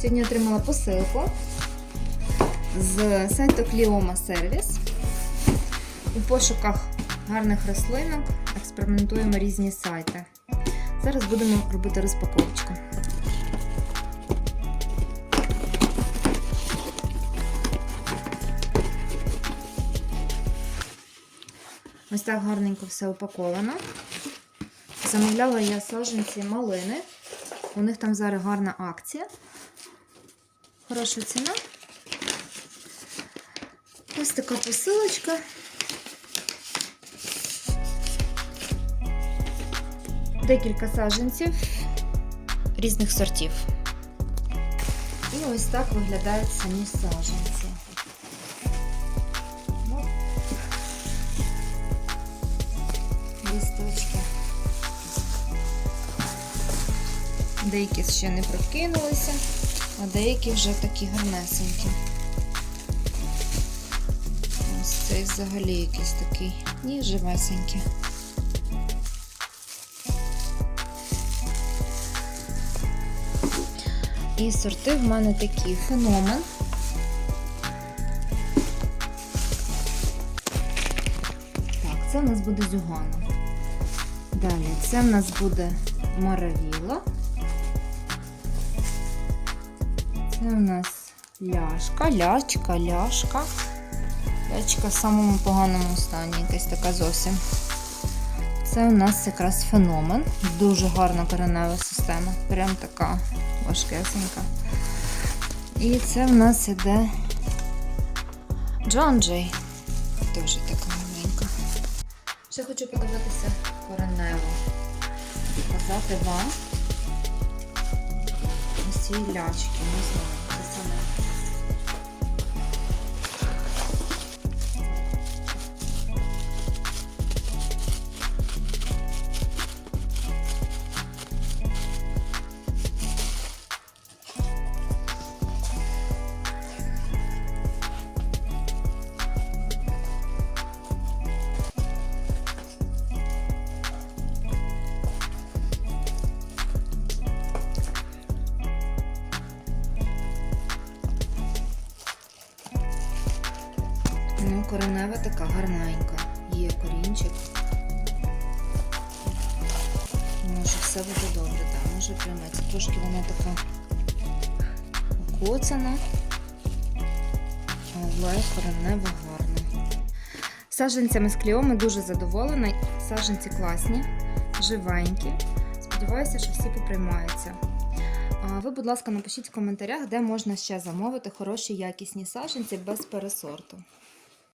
Сьогодні отримала посилку з сайту Clioma Service. У пошуках гарних рослинок експериментуємо різні сайти. Зараз будемо робити розпаковочку. Ось так гарненько все упаковано. Замовляла я саджанці малини. У них там зараз гарна акція. Хороша ціна. Ось така посилочка. Декілька саджанців різних сортів. І ось так виглядають самі саджанці. Ну, Деякі ще не прокинулися, а деякі вже такі гарнесенькі. Ось цей взагалі якийсь такий ні, живесенький. І сорти в мене такі феномен. Так, це в нас буде зюгана. Далі це в нас буде маравіла. Це у нас ляшка, лячка, ляшка. Лячка в самому поганому стані, якась така зовсім. Це у нас якраз феномен. Дуже гарна коренева система. Прям така важкесенька. І це в нас іде Джон Джей. Теж така маленька. Ще хочу подивитися коренево. Показати вам ці лячки. Не знаю, Ну, коренева така гарненька. Є корінчик. Може, все буде добре, так, може прийметься. Трошки вона така окоцана, але коренева гарна. Саджанцями з кліоми дуже задоволена. Саджанці класні, живенькі. Сподіваюся, що всі поприймаються. Ви, будь ласка, напишіть в коментарях, де можна ще замовити хороші якісні саджанці без пересорту.